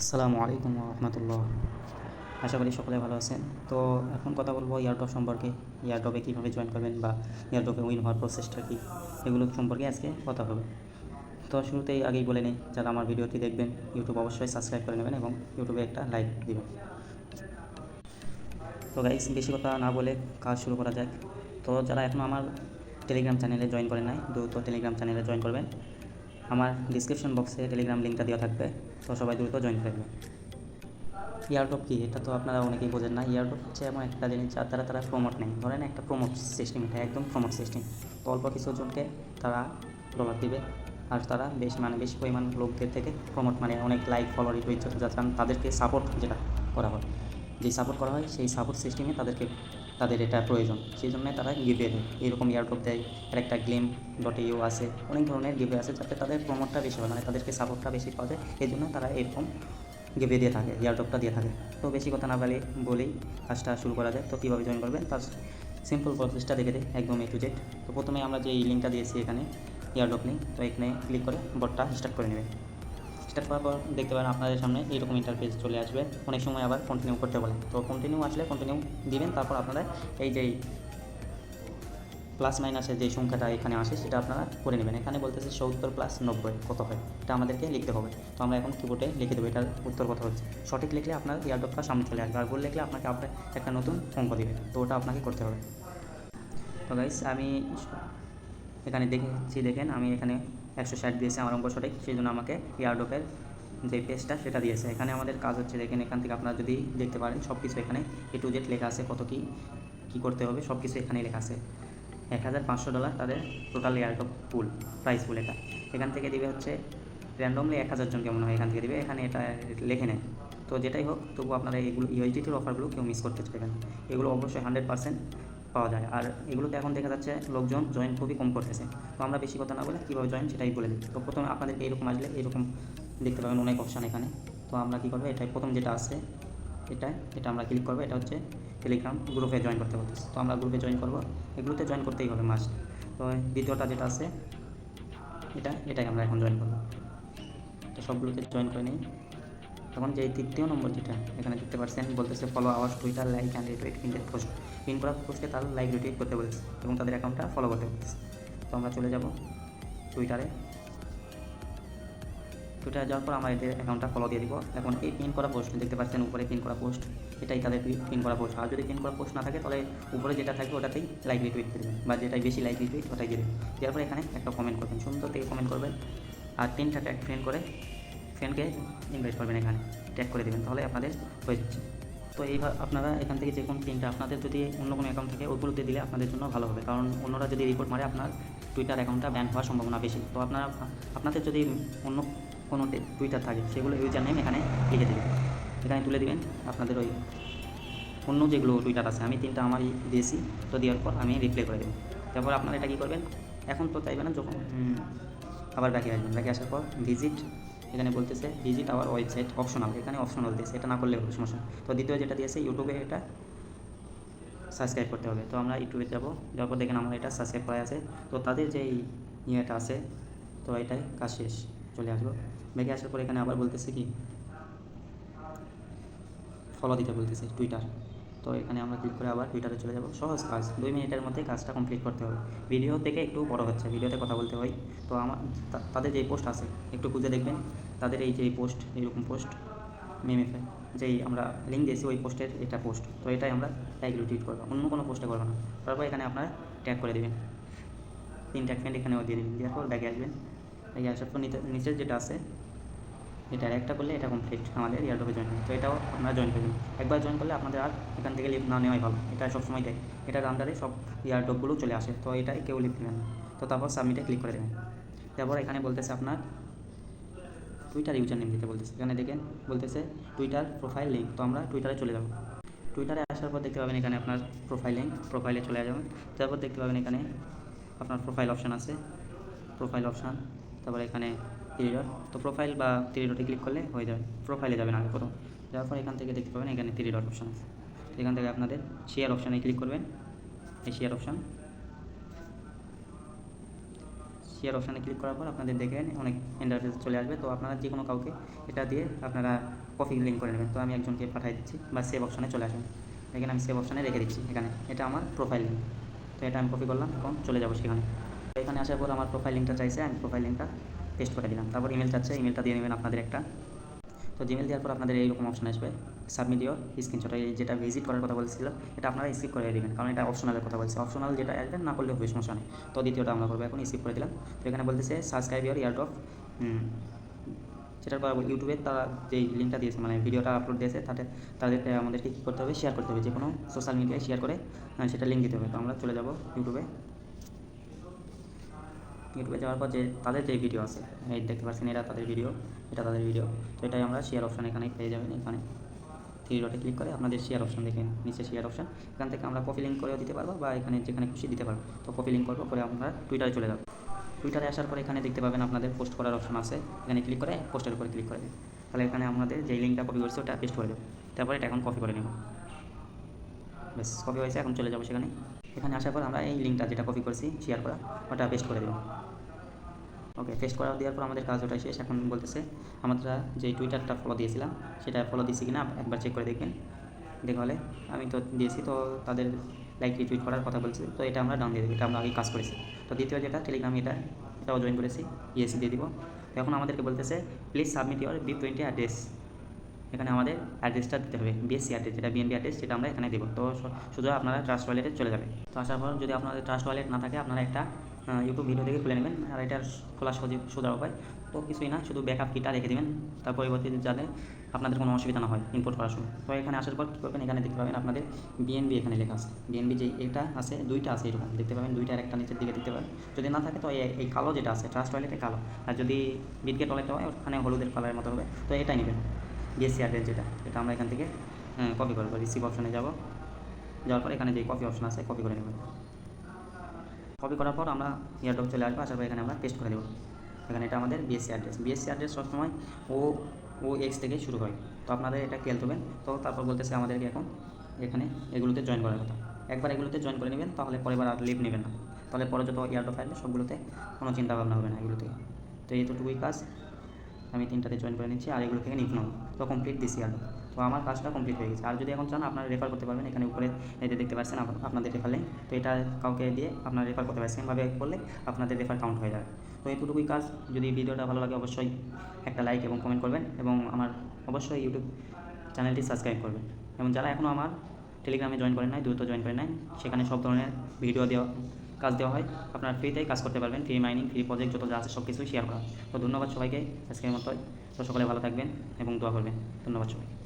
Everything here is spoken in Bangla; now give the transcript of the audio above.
আসসালামু আলাইকুম রহমতুল্লাহ। আশা করি সকলে ভালো আছেন। তো এখন কথা বলব ইয়ারড্রপ সম্পর্কে। ইয়ারড্রপে কীভাবে জয়েন করবেন বা ইয়ারড্রপে উইন হওয়ার প্রসেসটা কী? এগুলো সম্পর্কে আজকে কথা হবে। তো শুরুতেই আগেই বলে নিই, যারা আমার ভিডিওটি দেখবেন ইউটিউব অবশ্যই সাবস্ক্রাইব করে নেবেন এবং ইউটিউবে একটা লাইক দিবেন। তো গাইস বেশি কথা না বলে কাজ শুরু করা যাক। তো যারা এখনও আমার টেলিগ্রাম চ্যানেলে জয়েন করেন নাই, দ্রুত টেলিগ্রাম চ্যানেলে জয়েন করবেন। আমার ডিসক্রিপশন বক্সে টেলিগ্রাম লিঙ্কটা দেওয়া থাকবে। তো সবাই দ্রুত জয়েন করবে ইয়ারড্রপ কি? এটা তো আপনারা অনেকেই বোঝেন না। ইয়ারড্রপ হচ্ছে এমন একটা জিনিস যার দ্বারা তারা প্রমোট নেয়। ধরেন একটা প্রমোট সিস্টেম এটা একদম প্রমোট সিস্টেম তো অল্প কিছুজনকে তারা ডলার দিবে আর তারা বেশ মানে বেশি পরিমাণ লোকদের থেকে প্রমোট মানে অনেক লাইক ফলোয়ার রিটুইট যাতে তাদেরকে সাপোর্ট যেটা করা হয়। যেই সাপোর্ট করা হয়, সেই সাপোর্ট সিস্টেমে তাদেরকে তাদের এটা প্রয়োজন। সেই জন্য তারা গিভে দেয়। এরকম ইয়ারড্রপ দেয় আর একটা গ্লেম ডট ইউ আছে, অনেক ধরনের গিভে আছে যাতে তাদের প্রমোটটা বেশি হয় মানে তাদেরকে সাপোর্টটা বেশি পাওয়া যায়। এই জন্য তারা এরকম গিভে দিয়ে থাকে ইয়ারড্রপটা দিয়ে থাকে। তো বেশি কথা না বলে, বলেই কাজটা শুরু করা যায়। তো কীভাবে জয়েন করবেন? তার সিম্পল প্রসেসটা দেখে দেয়, একদম এ টু জেড তো প্রথমে আমরা যে এই লিঙ্কটা দিয়েছি এখানে ইয়ারড্রপ লিঙ্ক তো এখানে ক্লিক করে বটটা স্টার্ট করে নেবেন। স্টার্ট করার পর, দেখতে পারেন আপনাদের সামনে এইরকম ইন্টারফেস চলে আসবে। অনেক সময় আবার কন্টিনিউ করতে বলে তো কন্টিনিউ আসলে কন্টিনিউ দিবেন, তারপর আপনারা এই যে প্লাস মাইনাসের যে সংখ্যাটা এখানে আসে, সেটা আপনারা করে নেবেন। এখানে বলতেছে সত্তর প্লাস নব্বই, কত হয়? এটা আমাদেরকে লিখতে হবে। তো আমরা এখন কিবোর্ডে লিখে দেবো, এটার উত্তর কথা হচ্ছে। সঠিক লিখলে আপনার ইয়ারডপটা সামনে চলে আসবে, আর ভুল লিখলে আপনাকে আপনার একটা নতুন অঙ্ক দিবে। তো ওটা আপনাকে করতে হবে। তো গাইস আমি এখানে দেখেছি দেখেন আমি এখানে একশো ষাট দিয়েছে আমার অঙ্ক সঠিক সেই জন্য আমাকে ইয়ারডপের যে পেজটা সেটা দিয়েছে। এখানে আমাদের কাজ হচ্ছে দেখেন, এখান থেকে আপনারা যদি দেখতে পারেন সব কিছু এখানে এ টু জেড লেখা আছে, কত কী কী করতে হবে সব কিছু এখানেই লেখা আছে। এক হাজার পাঁচশো ডলার তাদের টোটাল ইয়ারডপ পুল প্রাইস পুল এটা। এখান থেকে দিবে হচ্ছে র্যান্ডমলি এক হাজার জন কেমন হয়, এখান থেকে দিবে। এখানে এটা লেখে নেয় তো যেটাই হোক তবু আপনারা এগুলো ইউএসডিটির অফারগুলো কেউ মিস করতে চাইবেন এগুলো অবশ্যই হান্ড্রেড পার্সেন্ট পাওয়া যায়। আর এগুলোতে এখন দেখা যাচ্ছে লোকজন জয়েন খুবই কম করতেছে। তো আমরা বেশি কথা না বলে কীভাবে জয়েন সেটাই বলে দিই তো প্রথমে আপনাদেরকে এরকম আসলে এরকম দেখতে পাবেন অনেক অপশান এখানে। তো আমরা কী করব? এটাই প্রথম যেটা আছে এটা এটা আমরা ক্লিক করব। এটা হচ্ছে টেলিগ্রাম গ্রুপে জয়েন করতে বলতেছে। তো আমরা গ্রুপে জয়েন করব। এগুলোতে জয়েন করতেই হবে মাস্ট তো দ্বিতীয়টা যেটা আছে, এটা, এটাই আমরা এখন জয়েন করব। তো সবগুলোতে জয়েন করে নিই। তখন যে তৃতীয় নম্বর যেটা, এখানে দেখতে পাচ্ছেন, বলতেছে follow our Twitter like and retweet পিনের পোস্ট পিন করা পোস্টে তার লাইক রিটুইট করতে বলেছে এবং তাদের অ্যাকাউন্টটা ফলো করতে বলেছে। তো আমরা চলে যাব টুইটারে টুইটারে যাওয়ার পর আমরা এদের অ্যাকাউন্টটা ফলো দিয়ে দিব। এখন এই পিন করা পোস্ট দেখতে পাচ্ছেন উপরে পিন করা পোস্ট এটাই তাদের পিন করা পোস্ট আর যদি পিন করা পোস্ট না থাকে, তাহলে উপরে যেটা থাকবে, ওটাতেই লাইক রিটুইট করবেন বা যেটাই বেশি লাইক রিটুইট ওটাই দেবেন। দেওয়ার পর এখানে একটা কমেন্ট করবেন। সুন্দর থেকে কমেন্ট করবেন। আর তিনটা ট্যাগ ফ্রেন্ড করে ফ্রেন্ডকে ইনভাইট করবেন এখানে ট্যাগ করে দেবেন, তাহলে আপনাদের হয়ে যাচ্ছে। তো এইভাবে আপনারা এখান থেকে যে কোনো তিনটা, আপনাদের যদি অন্য কোনো অ্যাকাউন্ট থেকে ওগুলোতে দিলে আপনাদের জন্য ভালো হবে। কারণ অন্যরা যদি রিপোর্ট মারে, আপনার টুইটার অ্যাকাউন্টটা ব্যান হওয়ার সম্ভাবনা বেশি। তো আপনারা, আপনাদের যদি অন্য কোনো টুইটার থাকে, সেগুলো ইউজার নেম এখানে লিখে দেবেন। এখানে তুলে দিবেন আপনাদের ওই অন্য যেগুলো টুইটার আছে। আমি তিনটা আমারই দিয়েছি, তো দেওয়ার পর আমি রিপ্লাই করে দেবো। তারপর আপনারা এটা কী করবেন? এখন তো চাইবেন না, যখন আবার ব্যাকে আসবেন। ব্যাকে আসার পর ভিজিট এখানে বলতেছে ভিজিট আওয়ার ওয়েবসাইট অপশনাল, এখানে অপশনাল দিয়েছে, এটা না করলে হবে, সমস্যা তো দ্বিতীয় যেটা দিয়েছে, ইউটিউবে এটা সাবস্ক্রাইব করতে হবে। তো আমরা ইউটিউবে যাব, যাওয়ার পর দেখেন আমার এটা সাবস্ক্রাইব করা আছে। তো তাদের যে ইয়েটা আছে, তো এটাই কাজ শেষ, চলে আসব। ব্যাকে আসার পর এখানে আবার বলতেছে কি ফলো দিতে বলতেছে টুইটার তো এখানে আমরা ক্লিক করে আবার টুইটারে চলে যাব। সহজ কাজ, দুই মিনিটের মধ্যে কাজটা কমপ্লিট করতে হবে। ভিডিও থেকে একটু বড় হচ্ছে ভিডিওতে কথা বলতে হয়। তো আমার তাদের যে পোস্ট আছে, একটু খুঁজে দেখবেন। তাদের এই যে পোস্ট এইরকম পোস্ট মেমেফে যেই আমরা লিঙ্ক দিয়েছি, ওই পোস্টের এটা পোস্ট তো এটাই আমরা লাইক রিটুইট করব, অন্য কোনো পোস্টে করব না। তারপর এখানে আপনারা ট্যাগ করে দেবেন। তিন ট্যাগ এখানেও দিয়ে দেবেন, দেওয়ার পর ব্যাগে আসবেন। ব্যাগে আসার পর নিচে যেটা আছে এটা একটা করলে এটা কমপ্লিট আমাদের ইয়ারডপে জয়েন তো এটাও আপনারা জয়েন করবেন একবার জয়েন করলে আপনাদের আর এখান থেকে লিভ না নেওয়াই ভালো। এটা সবসময় দেয়। এটার আন্ডারে সব ইয়ারডপগুলো চলে আসে। তো এটাই কেউ লিভ নেবেন তো তারপর সাবমিটে ক্লিক করে দেবেন। তারপর এখানে বলতেছে আপনার টুইটার ইউজার নেম দিতে বলতেছে। এখানে দেখেন বলতেছে টুইটার প্রোফাইল লিঙ্ক তো আমরা টুইটারে চলে যাব। টুইটারে আসার পর দেখতে পাবেন এখানে আপনার প্রোফাইল লিঙ্ক প্রোফাইলে চলে যাবেন। তারপর দেখতে পাবেন এখানে আপনার প্রোফাইল অপশান আছে। প্রোফাইল অপশান তারপরে এখানে থ্রি ডট তো প্রোফাইল বা থ্রি ডটে ক্লিক করলে হয়ে যাবে। প্রোফাইলে যাবেন আগে প্রথম। যাওয়ার পর এখান থেকে দেখতে পাবেন এখানে থ্রি ডট অপশান আছে। এখান থেকে আপনাদের শেয়ার অপশানে ক্লিক করবেন। এই শেয়ার অপশান শেয়ার অপশানে ক্লিক করার পর আপনাদের দেখেন অনেক ইন্টারফেস চলে আসবে। তো আপনারা যে কোনো কাউকে এটা দিয়ে আপনারা কপি লিঙ্ক করে নেবেন। তো আমি একজনকে পাঠিয়ে দিচ্ছি বা সেভ অপশানে চলে আসবেন এখানে আমি সেভ অপশানে রেখে দিচ্ছি এখানে। এটা আমার প্রোফাইল লিঙ্ক তো এটা আমি কপি করলাম, এখন চলে যাব সেখানে। এখানে আসার পর আমার প্রোফাইল লিঙ্কটা চাইছে। আমি প্রোফাইল লিঙ্কটা পেস্ট করে দিলাম। তারপর ইমেল চাচ্ছে ইমেলটা দিয়ে নেবেন আপনাদের একটা। তো জিমেল দেওয়ার পর আপনাদের এইরকম অপশন আসবে। সাবমিট ইউর স্ক্রিনশট যেটা ভিজিট করার কথা বলছিল এটা আপনারা স্কিপ করে দিবেন, কারণ এটা অপশনালের কথা বলছে। অপশনাল যেটা আসবে, না করলে হবে, সমস্যা নেই। তো দ্বিতীয়টা আমরা করব, এখন স্কিপ করে দিলাম। তো এখানে বলতেছে সাবস্ক্রাইব ইউর ইয়ারড্রপ পর ইউটিউবে তারা যেই লিঙ্কটা দিয়েছে মানে ভিডিওটা আপলোড দিয়েছে, তাতে তাদেরকে আমাদেরকে কী করতে হবে শেয়ার করতে হবে যে কোনো সোশ্যাল মিডিয়ায় শেয়ার করে সেটা লিঙ্ক দিতে হবে। তো আমরা চলে যাব ইউটিউবে ইউটিউবে যাওয়ার পর যে তাদের যে ভিডিও আছে, এই দেখতে পাচ্ছেন এটা তাদের ভিডিও এটা তাদের ভিডিও তো এটাই আমরা শেয়ার অপশান এখানে পেয়ে যাবেন। এখানে থ্রি ডটে ক্লিক করে আপনাদের শেয়ার অপশান দেখেন নিচে শেয়ার অপশান এখান থেকে আমরা কপি লিঙ্ক করেও দিতে পারব বা এখানে যেখানে খুশি দিতে পারব। তো কপি লিঙ্ক করব পরে আমরা টুইটারে চলে যাব। টুইটারে আসার পর এখানে দেখতে পাবেন আপনাদের পোস্ট করার অপশন আছে। এখানে ক্লিক করে পোস্টের উপরে ক্লিক করে তাহলে এখানে আমাদের যেই লিঙ্কটা কপি করছে, ওটা পেস্ট করে দেবো তারপরে এটা এখন কপি করে নেব। বেশ কপি হয়েছে, এখন চলে যাব সেখানে। এখানে আসার পর আমরা এই লিঙ্কটা যেটা কপি করছি শেয়ার করা, ওটা পেস্ট করে দেবো। ওকে পেস্ট করা দেওয়ার পর আমাদের কাজ ওটাই শেষ। এখন বলতেছে, আমরা যে টুইটারটা ফলো দিয়েছিলাম, সেটা ফলো দিয়েছি কিনা একবার চেক করে দেখবেন। দেখা হলে, আমি তো দিয়েছি, তো তাদের লাইক রিটুইট করার কথা বলছি, তো এটা আমরা ডাউন দিয়ে দেবো, এটা আমরা আগে কাজ করেছি। তো দ্বিতীয় যেটা টেলিগ্রাম এটা, এটাও জয়েন করেছি ইএসি দিয়ে দিব। এখন আমাদেরকে বলতেছে please submit your B twenty address এখানে আমাদের অ্যাড্রেসটা দিতে হবে বিএসসি অ্যাড্রেস যেটা বিএনপি অ্যাড্রেস সেটা আমরা এখানে দেবো। তো শুধু আপনারা ট্রাস্ট ওয়ালেটে চলে যাবে তো আসার পর যদি আপনাদের ট্রাস্ট ওয়ালেট না থাকে, আপনারা একটা ইউটিউব ভিডিও দেখে খুলে নেবেন আর এটার খোলা সহজে সোজা উপায়। তো কিছুই না, শুধু ব্যাকআপ কিটা রেখে দেবেন। তার পরবর্তীতে যাতে আপনাদের কোনো অসুবিধা না হয় ইম্পোর্ট করার সময়। তো এখানে আসার পর কী করবেন এখানে দেখতে পাবেন আপনাদের বিএনবি এখানে লেখা আছে। বিএনবি যে এটা আছে, দুইটা আছে এরকম। দেখতে পাবেন দুইটা একটা নিচের দিকে দেখতে পাবেন। যদি না থাকে তো এই কালো যেটা আছে ট্রাস্ট ওয়ালেটে কালো। আর যদি বিটগেট ওয়ালেটে হয়, ওখানে হলুদের কালারের মতো হবে। তো এটাই নেবেন। বিএসসি অ্যাড্রেস যেটা, এটা আমরা এখান থেকে কপি করব রিসিভ অপশনে যাব। যাওয়ার পর এখানে যে কপি অপশন আছে কপি করে নেবেন। কপি করার পর আমরা ইয়ারডক চলে আসব। আসার পর এখানে আমরা পেস্ট করে দেবো এখানে এটা আমাদের বিএসসি অ্যাড্রেস বিএসসি অ্যাড্রেস সবসময় ও ও এক্স থেকে শুরু হয়। তো আপনাদের এটা খেয়াল করবেন। তো তারপর বলতেছে আমাদেরকে এখন এখানে এগুলোতে জয়েন করার কথা। একবার এগুলোতে জয়েন করে নেবেন, তাহলে পরের বার আর লিভ নেবেন না। তাহলে পরে যত ইয়ারডক আসবে, সবগুলোতে কোনো চিন্তা ভাবনা হবে না এগুলোতে তো এইটুকুই কাজ। আমি তিনটাতে জয়েন করে নিচ্ছি, আর এগুলো থেকে নিপ নেব। তো কমপ্লিট দিছি আর তো আমার কাজটা কমপ্লিট হয়ে গেছে। আর যদি এখন চান, আপনারা রেফার করতে পারবেন। এখানে উপরে যে দেখতে পাচ্ছেন আপনাদের রেফার লিঙ্ক তো এটা কাউকে দিয়ে আপনারা রেফার করতে পারেন। সেমভাবে করলে আপনাদের রেফার কাউন্ট হয়ে যাবে। তো এইটুকুই কাজ। যদি ভিডিওটা ভালো লাগে, অবশ্যই একটা লাইক এবং কমেন্ট করবেন এবং আমার অবশ্যই ইউটিউব চ্যানেলটি সাবস্ক্রাইব করবেন। এবং যারা এখনও আমার টেলিগ্রামে জয়েন করেন নাই, দ্রুত জয়েন করেন নাই সেখানে সব ধরনের ভিডিও দেওয়া, কাজ দেওয়া হয়। আপনার ফ্রিতেই কাজ করতে পারবেন। ফ্রি মাইনিং ফ্রি প্রজেক্ট যত যা আছে সব কিছুই শেয়ার করা। তো ধন্যবাদ সবাইকে। আজকের মতো তো সকলে ভালো থাকবেন এবং দোয়া করবেন। ধন্যবাদ সবাই